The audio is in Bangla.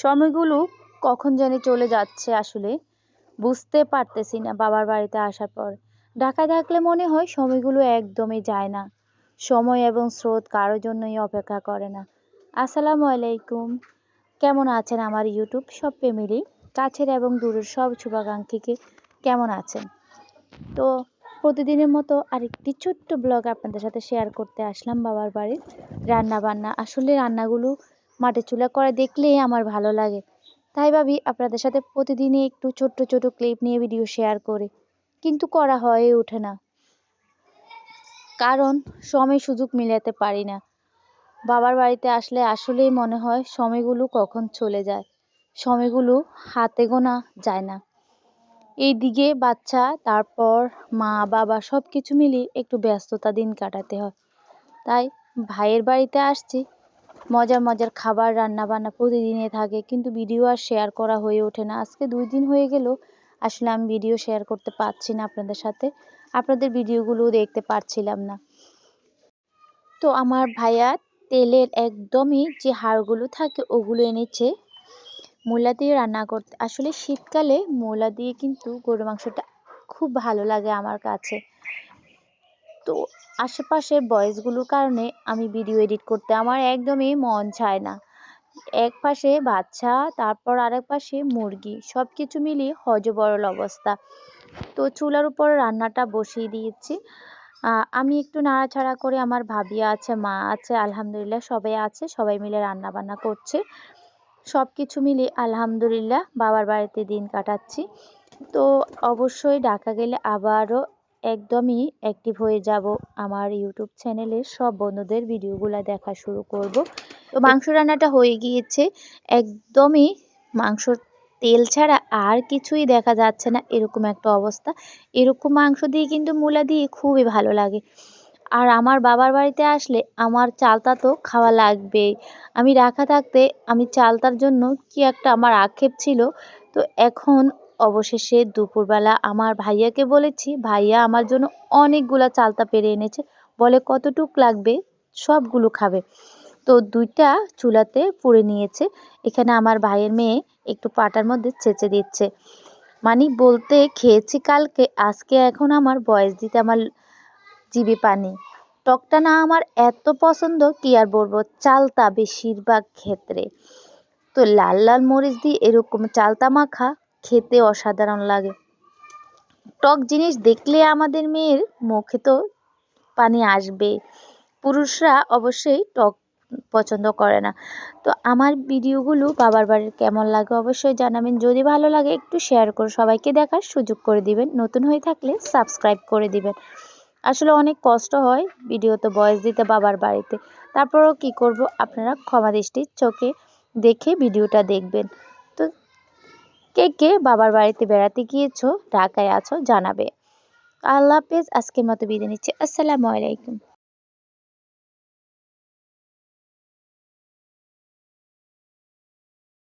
সময়গুলো কখন জানি চলে যাচ্ছে আসলে। বুঝতে পারতেছি না বাবার বাড়িতে আসার পর। ঢাকায় থাকলে মনে হয় সময়গুলো একদমই যায় না। সময় এবং স্রোত কারোর জন্যই অপেক্ষা করে না। আসসালামু আলাইকুম। কেমন আছেন আমার ইউটিউব সব ফ্যামিলি? কাছের এবং দূরের সব শুভাকাঙ্ক্ষীকে কেমন আছেন? তো প্রতিদিনের মতো আরেকটি ছোট্ট ব্লগ আপনাদের সাথে শেয়ার করতে আসলাম বাবার বাড়ির রান্না বান্না আসলে রান্নাগুলো মাটির চুলা করে দেখলেই আমার ভালো লাগে। তাই ভাবি আপনাদের সাথে প্রতিদিনই একটু ছোট্ট ছোট ক্লিপ নিয়ে ভিডিও শেয়ার করি। কিন্তু করা হয়ে ওঠে না। কারণ সময় সুযোগ মিলাতে পারি না। বাবার বাড়িতে আসলে আসলেই মনে হয় সময়গুলো কখন চলে যায়। সময়গুলো হাতে গোনা যায় না। এই দিকে বাচ্চা, তারপর মা, বাবা সব কিছু মিলিয়ে একটু ব্যস্ততা দিন কাটাতে হয়। তাই ভাইয়ের বাড়িতে আসছি। মজার মজার খাবার রান্না বান্না প্রতিদিনে থাকে, কিন্তু ভিডিও আর শেয়ার করা হয়ে ওঠে না। আজকে দুই দিন হয়ে গেল, আসলে আমি ভিডিও শেয়ার করতে পারছি না আপনাদের সাথে। আপনাদের ভিডিওগুলো দেখতে পারছিলাম না। তো আমার ভাইয়া তেলের একদমই যে হাড়গুলো থাকে, ওগুলো এনেছে। মূলা দিয়ে রান্না করতে, আসলে শীতকালে মূলা দিয়ে কিন্তু গরু মাংসটা খুব ভালো লাগে আমার কাছে। তো আশেপাশের ভয়েসগুলোর কারণে আমি ভিডিও এডিট করতে আমার একদমই মন চায় না। এক পাশে বাচ্চা, তারপর আরেক পাশে মুরগি সব কিছু মিলিয়ে হজবরল অবস্থা। তো চুলার উপর রান্নাটা বসিয়ে দিয়েছি। আমি একটু নাড়াচাড়া করে আমার ভাবি আছে, মা আছে, আলহামদুলিল্লাহ সবাই আছে, সবাই মিলে রান্না বান্না করছে। সব কিছু মিলিয়ে আলহামদুলিল্লাহ বাবার বাড়িতে দিন কাটাচ্ছি। তো অবশ্যই ঢাকা গেলে আবারও একদমই অ্যাক্টিভ হয়ে যাব। আমার ইউটিউব চ্যানেলে সব বন্ধুদের ভিডিওগুলো দেখা শুরু করব। তো মাংস রান্নাটা হয়ে গিয়েছে। একদমই মাংস তেল ছাড়া আর কিছুই দেখা যাচ্ছে না। এরকম একটা অবস্থা। এরকম মাংস দিয়ে কিন্তু মূলা দিয়ে খুবই ভালো লাগে। আর আমার বাবার বাড়িতে আসলে আমার চালতা তো খাওয়া লাগবেই আমি রাখা থাকতে আমি চালতার জন্য কি একটা আমার আক্ষেপ ছিল। তো এখন অবশেষে দুপুরবেলা আমার ভাইয়াকে বলেছি, ভাইয়া, আমার জন্য অনেকগুলা চালতা পেরে এনেছে। বলে, কতটুক লাগবে? সবগুলো খাবে। তো দুইটা চুলাতে পুড়ে নিয়েছে। এখানে আমার ভাইয়ের মেয়ে একটু পাটার মধ্যে ছেঁচে দিচ্ছে। মানে বলতে খেয়েছি কালকে, আজকে এখন আমার বয়স দিতে আমার জিভে পানি। টকটা না আমার এত পছন্দ, কি আর বলব? চালতা বেশিরভাগ ক্ষেত্রে। তো লাল লাল মরিচ দিয়ে এরকম চালতা মাখা খেতে অসাধারণ লাগে। টক জিনিস দেখলে আমাদের মেয়ের মুখে তো পানি আসবে। পুরুষরা অবশ্যই টক পছন্দ করে না। তো আমার ভিডিওগুলো বাবার বাড়ির কেমন লাগে অবশ্যই জানাবেন। যদি ভালো লাগে একটু শেয়ার করে সবাইকে দেখার সুযোগ করে দিবেন। নতুন হয়ে থাকলে সাবস্ক্রাইব করে দিবেন। আসলে অনেক কষ্ট হয় ভিডিওতে বয়স দিতে বাবার বাড়িতে। তারপরও কি করব? আপনারা ক্ষমা দৃষ্টির চোখে দেখে ভিডিওটা দেখবেন। কে কে বাবার বাড়িতে বেড়াতে গিয়েছো, ঢাকায় আছো, জানাবে। আল্লাহ হাফেজ, আজকের মতো বিদায় নিচ্ছি। আসসালামু আলাইকুম।